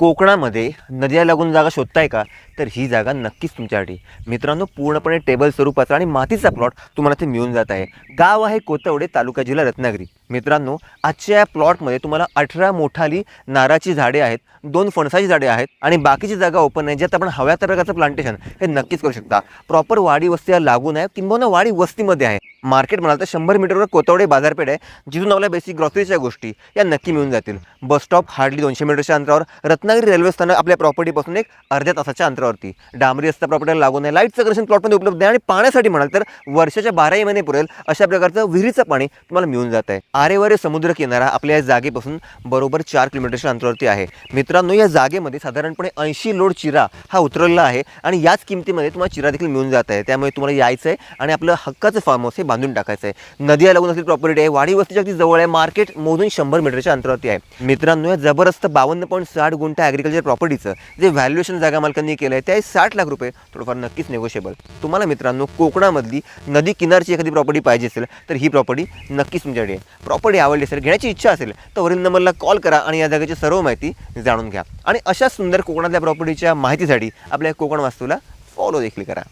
कोकणामध्ये नद्या लागून जागा शोधताय का? तर ही जागा नक्कीच तुमच्यासाठी. मित्रांनो पूर्णपणे टेबल स्वरूपाचा आणि मातीचा प्लॉट तुम्हाला ते मिळून जात आहे. गाव आहे कोतवडे तालुका जिल्हा रत्नागिरी. मित्रांनो आजच्या या प्लॉटमध्ये तुम्हाला अठरा मोठाली नाराची झाडे आहेत दोन फणसाची झाडे आहेत आणि बाकीची जागा ओपन आहे ज्यात आपण हव्या प्रकारचं प्लांटेशन हे नक्कीच करू शकता. प्रॉपर वाडी वस्तीला लागून आहे किंबहुना वाडी वस्तीमध्ये आहे. मार्केट म्हणाल तर शंभर मीटरवर कोतवडे बाजारपेठ आहे जिथून आपल्या बेसिक ग्रॉसरीच्या गोष्टी या नक्की मिळून जातील. बस स्टॉप हार्डली दोनशे मीटरच्या अंतरावर रत्नागिरी रेल्वे स्थानक आपल्या प्रॉपर्टीपासून एक अर्ध्या तासाच्या अंतरावरती. डांबरी रस्ता प्रॉपर्टीला लागून आहे लाईटचं कनेक्शन प्लॉटमध्ये उपलब्ध आहे आणि पाण्यासाठी म्हणाल तर वर्षाच्या बाराही महिने पुरेल अशा प्रकारचं विहिरीचं पाणी तुम्हाला मिळून जात आहे. आरेवारे समुद्र किनारा आपल्या या जागेपासून बरोबर चार किलोमीटरच्या अंतरावरती आहे. मित्रांनो या जागेमध्ये साधारणपणे ऐंशी लोड चिरा हा उतरलेला आहे आणि याच किमतीमध्ये तुम्हाला चिरा देखील मिळून जात आहे. त्यामुळे तुम्हाला यायचं आहे आणि आपलं हक्काचं फार्म हाऊस हे बांधून टाकायचं आहे नदीला लागून असलेली प्रॉपर्टी आहे. वाडी वस्तीच्या अगदी जवळ आहे. मार्केट मोजून शंभर मीटरच्या अंतरावरती आहे. मित्रांनो या जबरदस्त बावन्न पॉईंट साठ गुण ॲग्रिकल्चर प्रॉपर्टीचं जे व्हॅल्युएशन जागा मालकांनी केलं आहे ते साठ लाख रुपये थोडंफार नक्कीच नेगोशिएबल तुम्हाला मित्रांनो कोकणामधली नदी किनारची एखादी प्रॉपर्टी पाहिजे असेल तर ही प्रॉपर्टी नक्कीच तुमच्याकडे आहे प्रॉपर्टी आवडली असेल घेण्याची इच्छा असेल तर वरील नंबरला कॉल करा आणि या जागेची सर्व माहिती जाणून घ्या. आणि अशा सुंदर कोकणातल्या प्रॉपर्टीच्या माहितीसाठी आपल्या कोकण वास्तूला फॉलो देखील करा.